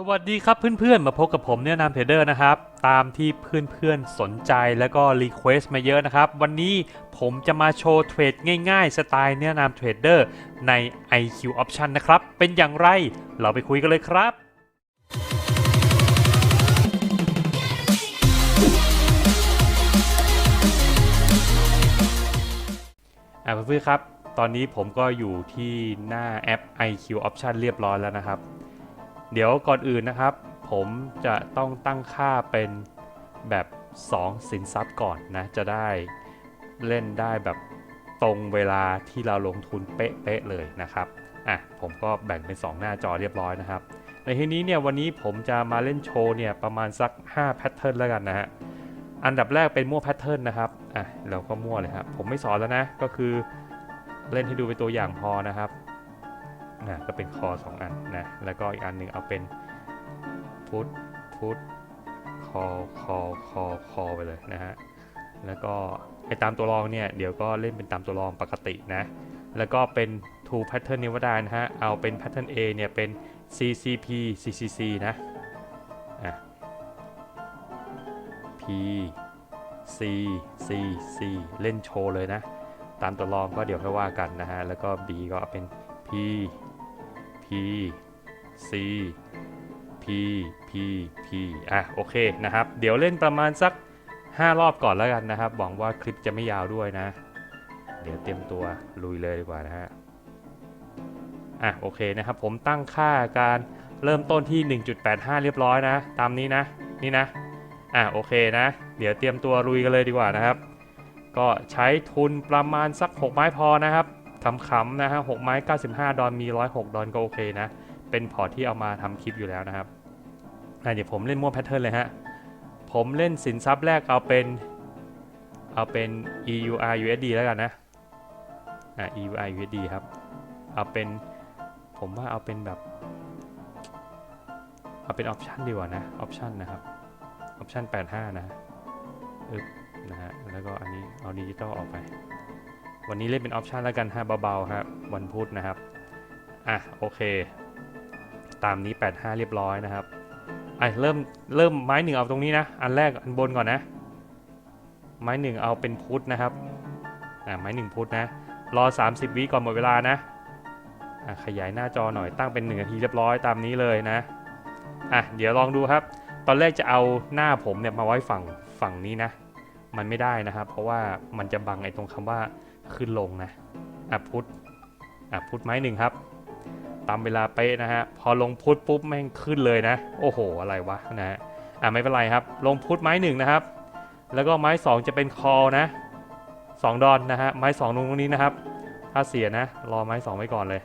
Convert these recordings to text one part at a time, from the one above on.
สวัสดีครับเพื่อนๆ มาพบกับผมเนี่ยนามเทรดเดอร์นะครับ ตามที่เพื่อนๆ สนใจแล้วก็รีเควสต์มาเยอะนะครับ วันนี้ผมจะมาโชว์เทรดง่ายๆ สไตล์เนี่ยนามเทรดเดอร์ใน IQ Option นะครับ เป็นอย่างไรเราไปคุยกันเลยครับอะเพื่อนๆครับ ตอนนี้ผมก็อยู่ที่หน้าแอป IQ Option เรียบร้อยแล้วนะครับ เดี๋ยวก่อนอื่นนะครับ ผมจะต้องตั้งค่าเป็นแบบ2สินทรัพย์ก่อนนะ จะได้เล่นได้แบบตรงเวลาที่เราลงทุนเป๊ะๆเลยนะครับอะผมก็แบ่งเป็น 2 หน้าจอเรียบร้อยนะครับ ในที่นี้เนี่ยวันนี้ผมจะมาเล่นโชว์เนี่ยประมาณสัก5แพทเทิร์นแล้วกันนะฮะอันดับแรกเป็นมั่วแพทเทิร์นนะครับอะเราก็มั่วเลยครับผมไม่สอนแล้วนะก็คือเล่นให้ดูเป็นตัวอย่างพอนะครับ นะก็เป็นคอ 2 อันนะ แล้วก็อีกอันหนึ่งเอาเป็นพุทพุทคอคอคอคอไปเลยนะฮะ แล้วก็ไอตามตัวรองเนี่ย เดี๋ยวก็เล่นเป็นตามตัวรองปกตินะ แล้วก็เป็น two pattern นี้ว่าได้นะฮะ เอาเป็น pattern A เนี่ยเป็น CCP CCC นะอะ P C C C เล่นโชว์เลยนะ ตามตัวรองก็เดี๋ยวค่อยว่ากันนะฮะ แล้วก็ B ก็เป็น P C P P P อะโอเคนะครับ เดี๋ยวเล่นประมาณสัก 5 รอบก่อนแล้วกันนะครับ หวังว่าคลิปจะไม่ยาวด้วยนะ เดี๋ยวเตรียมตัวลุยเลยดีกว่านะฮะ อะโอเคนะครับ ผมตั้งค่าการเริ่มต้นที่ 1.85 เรียบร้อยนะ ตามนี้นะ นี่นะ อะโอเคนะ เดี๋ยวเตรียมตัวลุยกันเลยดีกว่านะครับ ก็ใช้ทุนประมาณสัก 6 ไม้พอนะครับ ขำๆนะฮะ6ไม้ 95 ดอลมี 106 ดอลก็โอเคนะ เป็นพอร์ตที่เอามาทำคลิปอยู่แล้วนะครับเดี๋ยวผมเล่นมั่วแพทเทิร์นเลยฮะ ผมเล่นสินทรัพย์แรกเอาเป็น เอาเป็น EUR USD แล้วกันนะอะ EUR USD ครับ เอาเป็น ผมว่าเอาเป็นแบบ เอาเป็นออปชันดีกว่านะ ออปชันนะครับ ออปชัน85 นะอึ๊บนะฮะ แล้วก็อันนี้เอาดิจิตอลออกไป วันนี้เล่นเป็นออปชันแล้วกันฮะเบาๆครับวันพุธนะครับ อะโอเค ตามนี้ 85 เรียบร้อยนะครับไอะเริ่มเริ่มไม้หนึ่งเอาตรงนี้นะ อันแรกอันบนก่อนนะ ไม้หนึ่งเอาเป็นพุธนะครับอะไม้หนึ่งพุธนะ รอ 30 วิก่อนหมดเวลานะอะขยายหน้าจอหน่อยตั้งเป็น1นาทีเรียบร้อยตามนี้เลยนะอะเดี๋ยวลองดูครับ ตอนแรกจะเอาหน้าผมเนี่ยมาไว้ฝั่งฝั่งนี้นะ มันไม่ได้นะครับ เพราะว่ามันจะบังไอ้ตรงคำว่า ขึ้นลงนะอะพุทธอะพุทธไม้หนึ่งครับ ตามเวลาเป๊ะนะฮะ พอลงพุทธปุ๊บแม่งขึ้นเลยนะ โอ้โห อะไรวะนะฮะ อะไม่เป็นไรครับ ลงพุทธไม้หนึ่งนะครับ แล้วก็ไม้สองจะเป็นคอนะสองดอนนะฮะ ไม้สองลงตรงนี้นะครับ ถ้าเสียนะ รอไม้สองไว้ก่อนเลย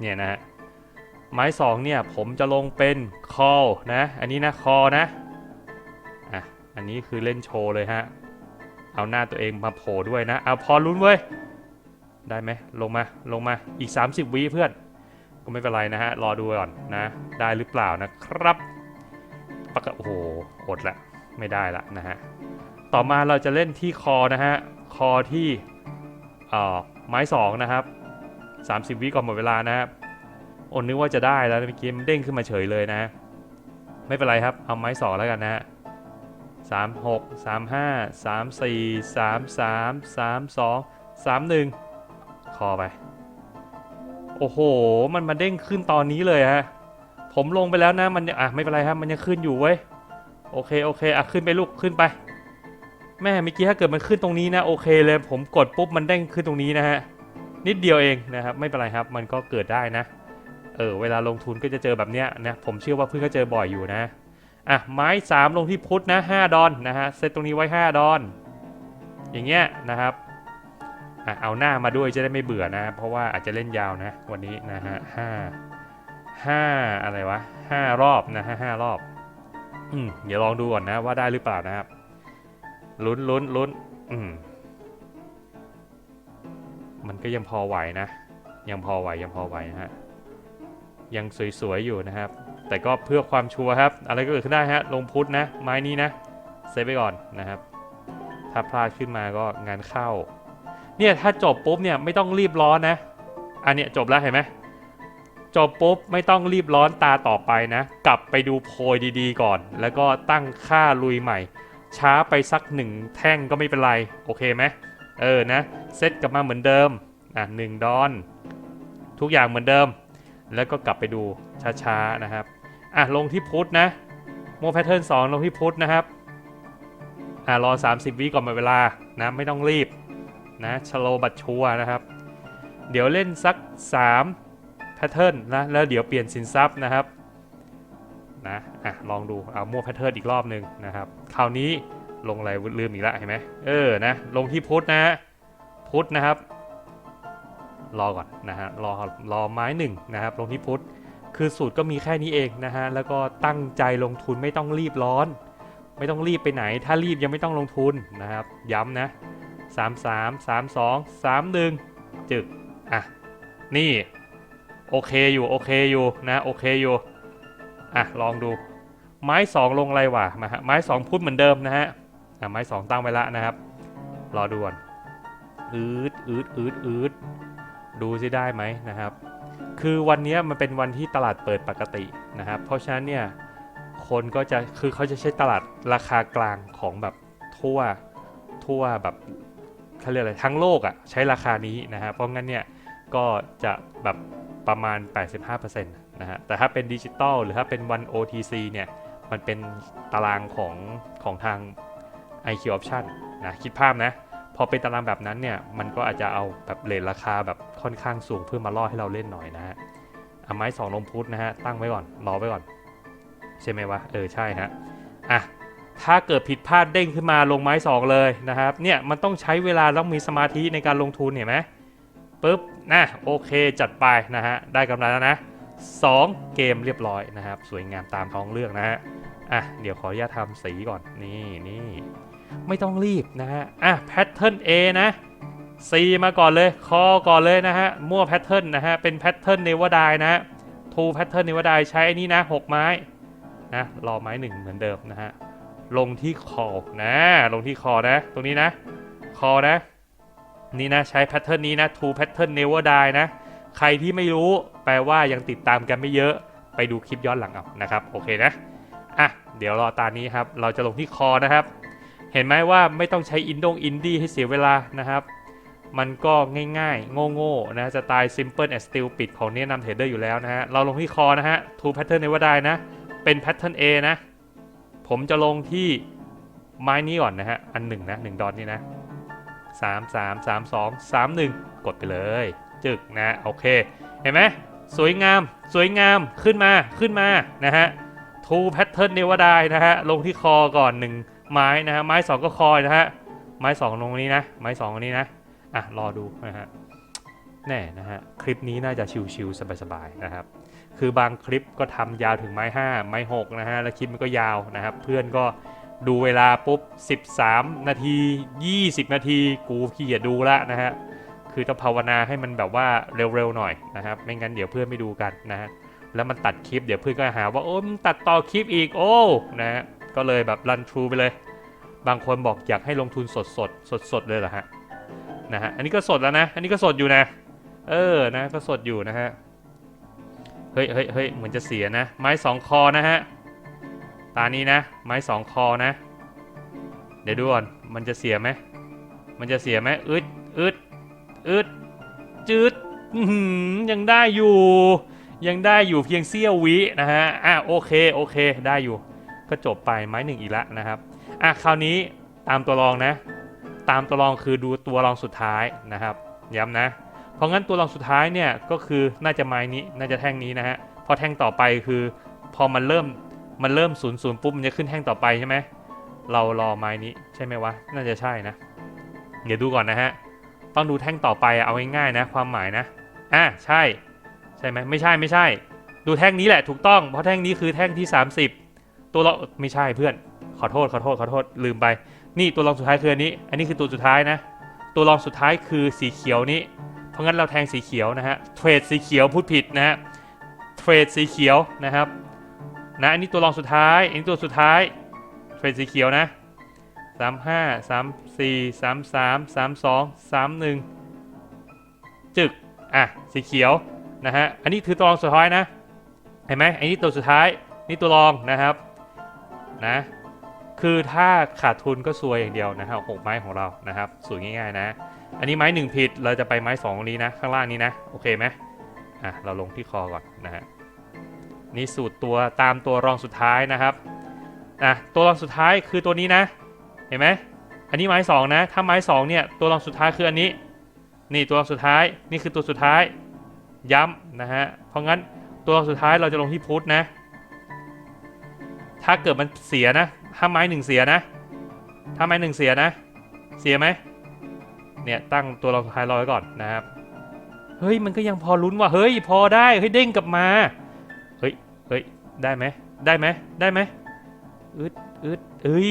เนี่ยนะฮะ ไม้สองเนี่ยผมจะลงเป็น call นะ อันนี้นะ call นะ อะ อันนี้คือเล่นโชว์เลยฮะ เอาหน้าตัวเองมาโผล่ด้วยนะเอาพอลุ้นเว้ย ได้ไหมลงมาลงมาอีก 30วิเพื่อน ก็ไม่เป็นไรนะฮะ รอดูก่อนนะ ได้หรือเปล่านะครับปกโอ้โหอดละ ไม่ได้ละนะฮะ ต่อมาเราจะเล่นที่คอนะฮะ คอที่เอ่อไม้สองนะครับ 30วิก่อนหมดเวลานะครับอนนึกว่าจะได้แล้วเมื่อกี้มันเด้งขึ้นมาเฉยเลยนะ ไม่เป็นไรครับ เอาไม้สองแล้วกันนะฮะ สามหกสามห้าสามสี่สามสามสามสองสามหนึ่งคอไป โอ้โห มันมาเด้งขึ้นตอนนี้เลยฮะ ผมลงไปแล้วนะ มันอะไม่เป็นไรครับ มันยังขึ้นอยู่เว้ย โอเค โอเค อะ ขึ้นไปลูก ขึ้นไป แม่เมื่อกี้ถ้าเกิดมันขึ้นตรงนี้นะ โอเคเลย ผมกดปุ๊บ มันเด้งขึ้นตรงนี้นะฮะ นิดเดียวเองนะครับ ไม่เป็นไรครับ มันก็เกิดได้นะ เออ เวลาลงทุนก็จะเจอแบบเนี้ยนะ ผมเชื่อว่าเพื่อนก็เจอบ่อยอยู่นะ อะไม้ 3 ลงที่พุทธนะ5ดอนนะฮะเซตตรงนี้ไว้ 5 ดอน อย่างเงี้ยนะครับอะเอาหน้ามาด้วยจะได้ไม่เบื่อนะ เพราะว่าอาจจะเล่นยาวนะวันนี้นะฮะห้าห้าอะไรวะห้ารอบนะฮะห้ารอบอืมเดี๋ยวลองดูก่อนนะว่าได้หรือเปล่านะครับลุ้นลุ้นลุ้นอืมมันก็ยังพอไหวนะ ยังพอไหวยังพอไหวนะฮะยังสวยๆอยู่นะครับ แต่ก็เพื่อความชัวร์ครับ อะไรก็เกิดขึ้นได้ฮะ ลงพุทธนะ ไม้นี้นะ เซฟไปก่อนนะครับ ถ้าพลาดขึ้นมาก็งานเข้า เนี่ยถ้าจบปุ๊บเนี่ยไม่ต้องรีบร้อนนะ อันเนี้ยจบแล้วเห็นไหมจบปุ๊บไม่ต้องรีบร้อนตาต่อไปนะ กลับไปดูโพยดีๆก่อน แล้วก็ตั้งค่าลุยใหม่ ช้าไปสักหนึ่งแท่งก็ไม่เป็นไร โอเคไหมเออนะ เซตกลับมาเหมือนเดิม อะหนึ่งดอน ทุกอย่างเหมือนเดิม แล้วก็กลับไปดูช้าๆนะครับ อะลงที่พุทธนะโมแพทเทิร์น2ลงที่พุทธนะครับอะรอ 30 วิก่อนมดเวลานะไม่ต้องรีบนะชโลบัตชัวนะครับ เดี๋ยวเล่นสัก3แพทเทิร์นนะแล้วเดี๋ยวเปลี่ยนสินทรัพย์นะครับนะอะลองดูเอามั่วแพทเทิร์นอีกรอบหนึ่งนะครับ คราวนี้ลงอะไรลืมอีกแล้วเห็นไหมเออนะลงที่พุทธนะพุทธนะครับ รอก่อนนะฮะรอรอไม้หนึ่งนะครับ ลงที่พุทธ คือสูตรก็มีแค่นี้เองนะฮะ แล้วก็ตั้งใจลงทุนไม่ต้องรีบร้อน ไม่ต้องรีบไปไหน ถ้ารีบยังไม่ต้องลงทุนนะครับ ย้ำนะ 3 3 3 2 3 1 จึก อะ นี่ โอเคอยู่ โอเคอยู่นะ โอเคอยู่ อะ ลองดู ไม้ 2 ลงอะไรวะมาฮะไม้ 2พุทเหมือนเดิมนะฮะ อะ ไม้ 2 ตั้งไว้ละนะครับ รอดูก่อนอืดอืดอืดอืดดูสิได้ไหมนะครับ คือวันนี้มันเป็นวันที่ตลาดเปิดปกตินะครับ เพราะฉะนั้นเนี่ยคนก็จะคือเขาจะใช้ตลาดราคากลางของแบบทั่วทั่วแบบเขาเรียกอะไรทั้งโลกอะ่ะใช้ราคานี้นะฮะเพราะงั้นเนี่ยก็จะแบบประมาณ 85%นะฮะแต่ถ้าเป็นดิจิตอลหรือถ้าเป็นวัน OTC เนี่ยมันเป็นตารางของของทาง IQ Option นะคิดภาพนะ พอเป็นตารางแบบนั้นเนี่ยมันก็อาจจะเอาแบบเลทราคาแบบค่อนข้างสูงเพื่อมาล่อให้เราเล่นหน่อยนะฮะเอาไม้สองลมพุทธนะฮะตั้งไว้ก่อนรอไว้ก่อน ใช่ไหมวะเออใช่ฮะอะถ้าเกิดผิดพลาดเด้งขึ้นมาลงไม้ 2 เลยนะครับเนี่ยมันต้องใช้เวลาต้องมีสมาธิในการลงทุนเห็นไหมปุ๊บนะโอเคจัดไปนะฮะได้กำไรแล้วนะ 2 เกมเรียบร้อยนะครับ สวยงามตามท้องเรื่องนะฮะอะเดี๋ยวขออนุญาตทำสีก่อนนี่นี่ไม่ต้องรีบนะฮะอะแพทเทิร์น A นะ C มาก่อนเลยคอก่อนเลยนะฮะมั่วแพทเทิร์นนะฮะเป็นแพทเทิร์นเนวดายนะฮะทูแพทเทิร์นเนวดายใช้อันนี้นะ 6 ไม้นะรอไม้หนึ่งเหมือนเดิมนะฮะลงที่คอนะลงที่คอนะ ตรงนี้นะ คอนะ นี่นะใช้แพทเทิร์นนี้นะ two pattern never die นะ ใครที่ไม่รู้ ลว่ายังติดตามกันไม่เยอะไปดูคลิปย้อนหลังเอานะครับโอเคนะอะเดี๋ยวรอตานี้ครับเราจะลงที่คอนะครับ เห็นไหมว่าไม่ต้องใช้อินดงอินดี้ให้เสียเวลานะครับมันก็ง่ายๆ โง่ๆ นะสไตล์ simple and stupid ของแนะนำเทรดเดอร์อยู่แล้วนะฮะ เราลงที่คอนะฮะ two pattern never die นะ เป็นแพทเทิร์น A นะ ผมจะลงที่ไม้นี้ก่อนนะฮะ อันหนึ่งนะหนึ่งดอทนี่นะสามสามสามสองสามหนึ่งกดไปเลย จึกนะ โอเค เห็นไหม สวยงาม สวยงามขึ้นมาขึ้นมานะฮะทูแพทเทิร์นเนวดายนะฮะลงที่คอก่อนหนึ่งไม้นะฮะไม้สองก็คอยนะฮะไม้สองลงนี้นะ ไม้สองอันนี้นะอะรอดูนะฮะแน่นะฮะคลิปนี้น่าจะชิวๆสบายๆนะครับ คือบางคลิปก็ทำยาวถึงไม้ 5 ไม้6นะฮะแล้วคลิปมันก็ยาวนะครับ เพื่อนก็ดูเวลาปุ๊บ 13 นาที 20 นาที กูขี้เกียจดูละนะฮะ คือต้องภาวนาให้มันแบบว่าเร็วๆหน่อยนะครับ ไม่งั้นเดี๋ยวเพื่อนไม่ดูกันนะฮะแล้วมันตัดคลิปเดี๋ยวเพื่อนก็หาว่าโอ้มตัดต่อคลิปอีกโอ้นะฮะก็เลยแบบรันทรูไปเลย บางคนบอกอยากให้ลงทุนสดสดสดสดๆเลยเหรอฮะนะฮะอันนี้ก็สดแล้วนะ อันนี้ก็สดอยู่นะ เออนะก็สดอยู่นะฮะเฮ้ยเฮ้ยเฮ้ยเหมือนจะเสียนะ ไม้สองคอนะฮะตานี้นะ ไม้สองคอนะ เดี๋ยวดูก่อนมันจะเสียไหมมันจะเสียไหมอึดอึด อึดจืดยังได้อยู่ ยังได้อยู่เพียงเสี้ยววินะฮะอะโอเคโอเคได้อยู่ ก็จบไปไม้หนึ่งอีกแล้วนะครับอะคราวนี้ตามตัวรองนะ ตามตัวรองคือดูตัวรองสุดท้ายนะครับ ย้ำนะ เพราะงั้นตัวรองสุดท้ายเนี่ยก็คือน่าจะไม้นี้น่าจะแท่งนี้นะฮะพอแท่งต่อไปคือ พอมันเริ่มมันเริ่มศูนย์ศูนย์ปุ๊บมันจะขึ้นแท่งต่อไปใช่ไหมเรารอไม้นี้ใช่ไหมวะน่าจะใช่นะ เดี๋ยวดูก่อนนะฮะ ต้องดูแท่งต่อไปเอาง่ายๆนะ ความหมายนะอะใช่ ใช่ไหมไม่ใช่ไม่ใช่ ดูแท่งนี้แหละถูกต้องเพราะแท่งนี้คือแท่งที่ 30 ตัวเราไม่ใช่เพื่อน ขอโทษขอโทษขอโทษลืมไป นี่ตัวรองสุดท้ายคืออันนี้ อันนี้คือตัวสุดท้ายนะ ตัวรองสุดท้ายคือสีเขียวนี้ เพราะงั้นเราแทงสีเขียวนะฮะเทรดสีเขียวพูดผิดนะฮะเทรดสีเขียวนะครับนะอันนี้ตัวรองสุดท้ายอันนี้ตัวสุดท้ายเทรดสีเขียวนะ สามห้าสามสี่สามสามสามสองสามหนึ่งจึก อะ สีเขียวนะฮะ อันนี้คือตัวรองสุดท้ายนะ เห็นไหมอันนี้ตัวสุดท้าย นี่ตัวรองนะครับ นะ คือถ้าขาดทุนก็ซวยอย่างเดียวนะครับหกไม้ของเรา นะครับสูตรง่ายๆนะ อันนี้ไม้หนึ่งผิด เราจะไปไม้สองตรงนี้นะ ข้างล่างนี้นะ โอเคไหมอะ เราลงที่คอก่อนนะฮะ นี่สูตรตัวตามตัวรองสุดท้ายนะครับ อะ ตัวรองสุดท้ายคือตัวนี้นะ เห็นไหมอันนี้ไม้สองนะถ้าไม้สองเนี่ยตัวรองสุดท้ายคืออันนี้ นี่ตัวรองสุดท้ายนี่คือตัวสุดท้ายย้ำนะฮะเพราะงั้นตัวรองสุดท้ายเราจะลงที่พุทธนะ ถ้าเกิดมันเสียนะ ถ้าไม้หนึ่งเสียนะ ถ้าไม้หนึ่งเสียนะ เสียไหมเนี่ยตั้งตัวรองสุดท้ายรอไว้ก่อนนะครับเฮ้ยมันก็ยังพอลุ้นว่าเฮ้ยพอได้เฮ้ยเด้งกลับมาเฮ้ยเฮ้ยได้ไหมได้ไหมได้ไหมอึดอึดเอ้ย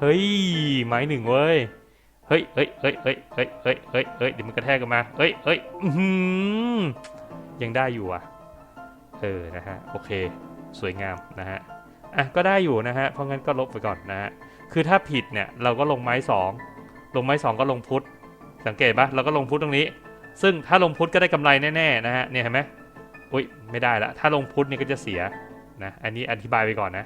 เฮ้ยไม้หนึ่งเว้ยเฮ้ยเฮ้ยเฮ้ยเฮ้ยเฮ้ยเฮ้ยเฮ้ยเฮ้ยเดี๋ยวมันกระแทกกันมาเฮ้ยเฮ้ยยังได้อยู่อะเออนะฮะโอเค สวยงามนะฮะอะก็ได้อยู่นะฮะเพราะงั้นก็ลบไปก่อนนะฮะคือถ้าผิดเนี่ยเราก็ลงไม้สองลงไม้สองก็ลงพุทธสังเกตปะเราก็ลงพุทธตรงนี้ ซึ่งถ้าลงพุทธก็ได้กำไรแน่ๆนะฮะเนี่ยเห็นไหมอุ้ยไม่ได้ละถ้าลงพุทธนี่ก็จะเสียนะอันนี้อธิบายไปก่อนนะ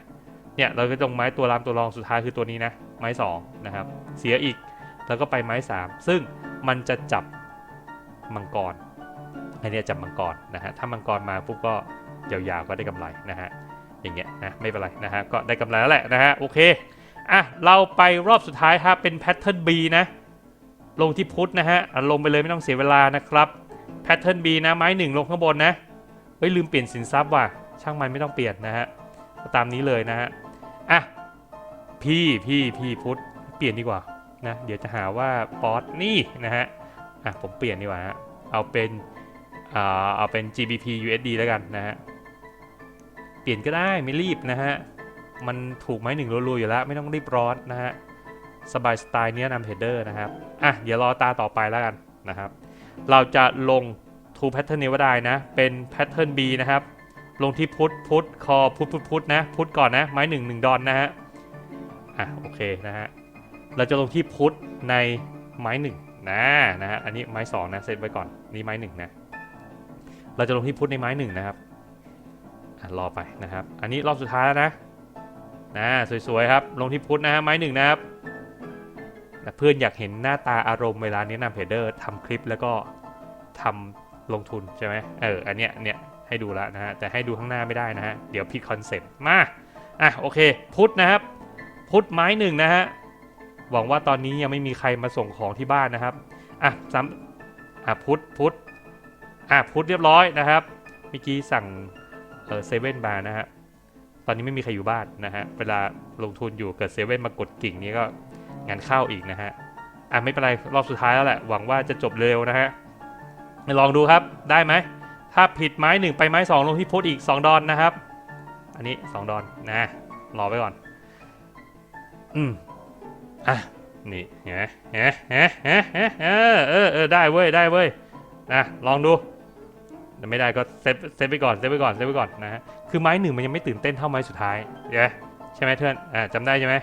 เนี่ยเราก็ลงไม้ตัวรามตัวรองสุดท้ายคือตัวนี้นะไม้สองนะครับเสียอีกแล้วก็ไปไม้สามซึ่งมันจะจับมังกรอันนี้จับมังกรนะฮะถ้ามังกรมาปุ๊บก็ยาวๆก็ได้กำไรนะฮะอย่างเงี้ยนะไม่เป็นไรนะฮะก็ได้กำไรแล้วแหละนะฮะโอเคอะเราไปรอบสุดท้ายครับเป็นแพทเทิร์น B นะลงที่พุทธนะฮะอะลงไปเลยไม่ต้องเสียเวลานะครับแพทเทิร์น B นะไม้หนึ่งลงข้างบนนะเฮ้ยลืมเปลี่ยนสินทรัพย์ว่ะช่างมันไม่ต้องเปลี่ยนนะฮะตามนี้เลยนะฮะ อะ พี่พี่พี่พุทธเปลี่ยนดีกว่านะ เดี๋ยวจะหาว่าป๊อตนี่นะฮะ อะ ผมเปลี่ยนดีกว่าฮะ เอาเป็นอ่าเอาเป็น GBP USD แล้วกันนะฮะ เปลี่ยนก็ได้ไม่รีบนะฮะ มันถูกไหมหนึ่งรัวๆอยู่แล้ว ไม่ต้องรีบร้อนนะฮะ สบายสไตล์เนี้ยนำเฮดเดอร์นะครับ อะ เดี๋ยวรอตาต่อไปแล้วกันนะครับ เราจะลงทูแพทเทิร์นนี้ว่าได้นะ เป็นแพทเทิร์น B นะครับ ลงที่พุทธพุทธคอพุทธพุทธพุทธนะ พุทธก่อนนะ ไม้หนึ่งหนึ่งดอนนะฮะ อะโอเคนะฮะ เราจะลงที่พุทธในไม้หนึ่งนะนะฮะ อันนี้ไม้สองนะเซตไว้ก่อน นี่ไม้หนึ่งนะ เราจะลงที่พุทธในไม้หนึ่งนะครับอะรอไปนะครับ อันนี้รอบสุดท้ายแล้วนะ นะสวยๆครับ ลงที่พุทธนะฮะไม้หนึ่งนะครับนะเพื่อนอยากเห็นหน้าตาอารมณ์เวลาแนะนำเพเดอร์ทำคลิปแล้วก็ทำลงทุนใช่ไหมเออ อันเนี้ย เนี่ย ให้ดูแล้วนะฮะแต่ให้ดูข้างหน้าไม่ได้นะฮะเดี๋ยวผิดคอนเซ็ปต์มาอะโอเค พุทธนะครับ พุทธไม้หนึ่งนะฮะหวังว่าตอนนี้ยังไม่มีใครมาส่งของที่บ้านนะครับอะซ้ำอะพุทธพุทธอะพุทธเรียบร้อยนะครับเมื่อกี้สั่งเออเซเว่นมานะฮะตอนนี้ไม่มีใครอยู่บ้านนะฮะเวลาลงทุนอยู่เกิดเซเว่นมากดกิ่งนี้ก็งานเข้าอีกนะฮะอะไม่เป็นไรรอบสุดท้ายแล้วแหละหวังว่าจะจบเร็วนะฮะลองดูครับได้ไหม ถ้าผิดไม้หนึ่งไปไม้สองลงที่พุทอีก2ดอนนะครับ อันนี้2ดอนนะรอไว้ก่อน อืมอะนี่เห็นไหมเห็นไหมเห็นไหมเห็นไหมเออเออเออได้เว้ยได้เว้ยนะลองดูไม่ได้ก็เซฟเซฟไปก่อนเซฟไปก่อนเซฟไปก่อนนะฮะคือไม้หนึ่งมันยังไม่ตื่นเต้นเท่าไม้สุดท้ายใช่ไหมใช่ไหมเพื่อนอ่าจำได้ใช่ไหม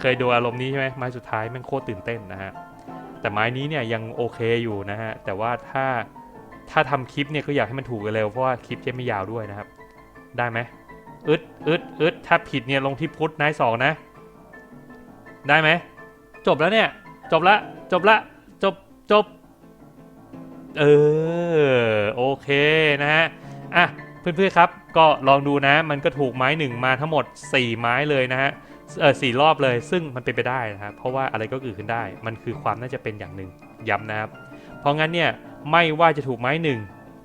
เคยดูอารมณ์นี้ใช่ไหมไม้สุดท้ายม่งโคตรตื่นเต้นนะฮะแต่ไม้นี้เนี่ยยังโอเคอยู่นะฮะแต่ว่าถ้า ถ้าทำคลิปเนี่ยก็อยากให้มันถูกกันเร็วเพราะว่าคลิปจะไม่ยาวด้วยนะครับ ได้ไหมอึดอึดอึดถ้าผิดเนี่ยลงที่พุทธนายสองนะ ได้ไหมจบแล้วเนี่ย จบละ จบละ จบจบ เออ โอเคนะฮะ อะ เพื่อนๆครับ ก็ลองดูนะ มันก็ถูกไม้หนึ่งมาทั้งหมด 4 ไม้เลยนะฮะ เออสี่รอบเลย ซึ่งมันเป็นไปได้นะครับ เพราะว่าอะไรก็เกิดขึ้นได้ มันคือความน่าจะเป็นอย่างหนึ่งย้ำนะครับ เพราะงั้นเนี่ยไม่ว่าจะถูกไม้หนึ่ง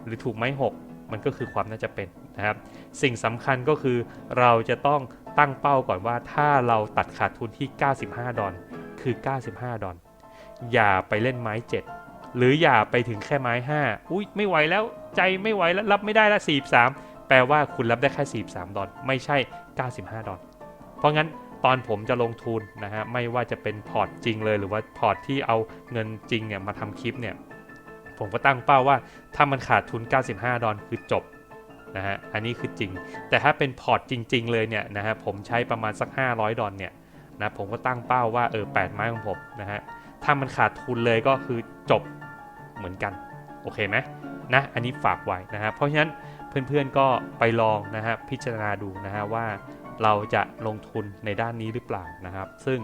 หรือถูกไม้หกมันก็คือความน่าจะเป็นนะครับสิ่งสำคัญก็คือเราจะต้องตั้งเป้าก่อนว่าถ้าเราตัดขาดทุนที่ 95 ดอลคือ 95 ดอลอย่าไปเล่นไม้ 7 หรืออย่าไปถึงแค่ไม้ 5 อุ้ยไม่ไหวแล้วใจไม่ไหวแล้วรับไม่ได้ละ43 แปลว่าคุณรับได้แค่ 43 ดอลไม่ใช่ 95 ดอลเพราะงั้น ตอนผมจะลงทุนนะฮะไม่ว่าจะเป็นพอร์ตจริงเลยหรือว่าพอร์ตที่เอาเงินจริงเนี่ยมาทำคลิปเนี่ยผมก็ตั้งเป้าว่าถ้ามันขาดทุน 95 ดอลคือจบนะฮะอันนี้คือจริง แต่ถ้าเป็นพอร์ตจริง ๆ เลยเนี่ยนะฮะผมใช้ประมาณสัก 500 ดอลเนี่ยนะผมก็ตั้งเป้าว่าเออ8ไม้ของผมนะฮะถ้ามันขาดทุนเลยก็คือจบเหมือนกัน โอเคไหมนะอันนี้ฝากไว้นะฮะเพราะฉะนั้นเพื่อนๆก็ไปลองนะฮะพิจารณาดูนะฮะว่า เราจะลงทุนในด้านนี้หรือเปล่านะครับ ซึ่ง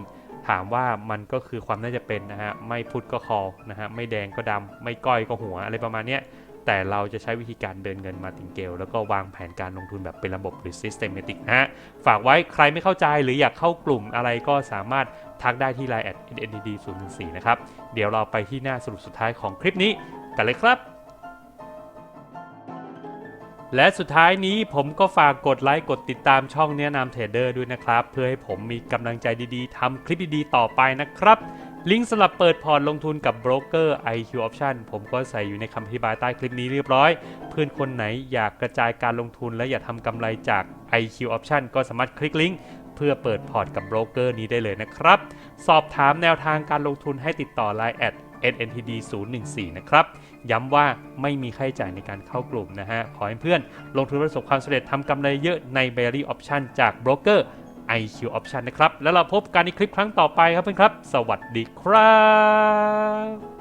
ถามว่ามันก็คือความน่าจะเป็นนะฮะไม่พุทธก็คอนะฮะไม่แดงก็ดำไม่ก้อยก็หัวอะไรประมาณเนี้ยแต่เราจะใช้วิธีการเดินเงินมาติงเกลแล้วก็วางแผนการลงทุนแบบเป็นระบบหรือ systematic นะฮะ ฝากไว้ใครไม่เข้าใจหรืออยากเข้ากลุ่มอะไรก็สามารถทักได้ที่ line at ndd 0 1 4 นะครับ เดี๋ยวเราไปที่หน้าสรุปสุดท้ายของคลิปนี้กันเลยครับ และสุดท้ายนี้ผมก็ฝากกดไลค์กดติดตามช่องแนะนำเทรดเดอร์ด้วยนะครับ เพื่อให้ผมมีกำลังใจดีๆทำคลิปดีๆต่อไปนะครับ ลิงก์สำหรับเปิดพอร์ตลงทุนกับโบรกเกอร์ IQ Option ผมก็ใส่อยู่ในคำอธิบายใต้คลิปนี้เรียบร้อย เพื่อนคนไหนอยากกระจายการลงทุนและอยากทำกำไรจาก IQ Option ก็สามารถคลิกลิงก์เพื่อเปิดพอร์ตกับโบรกเกอร์นี้ได้เลยนะครับ สอบถามแนวทางการลงทุนให้ติดต่อ Line at ntd 0 1 4 นะครับ ย้ำว่าไม่มีค่าใช้จ่ายในการเข้ากลุ่มนะฮะ ขอให้เพื่อนลงทุนประสบความสำเร็จทำกำไรเยอะใน b e r r y Option จากโบรกเกอร์ IQ Option นะครับ แล้วเราพบกันในคลิปครั้งต่อไปครับเพื่อนครับ สวัสดีครับ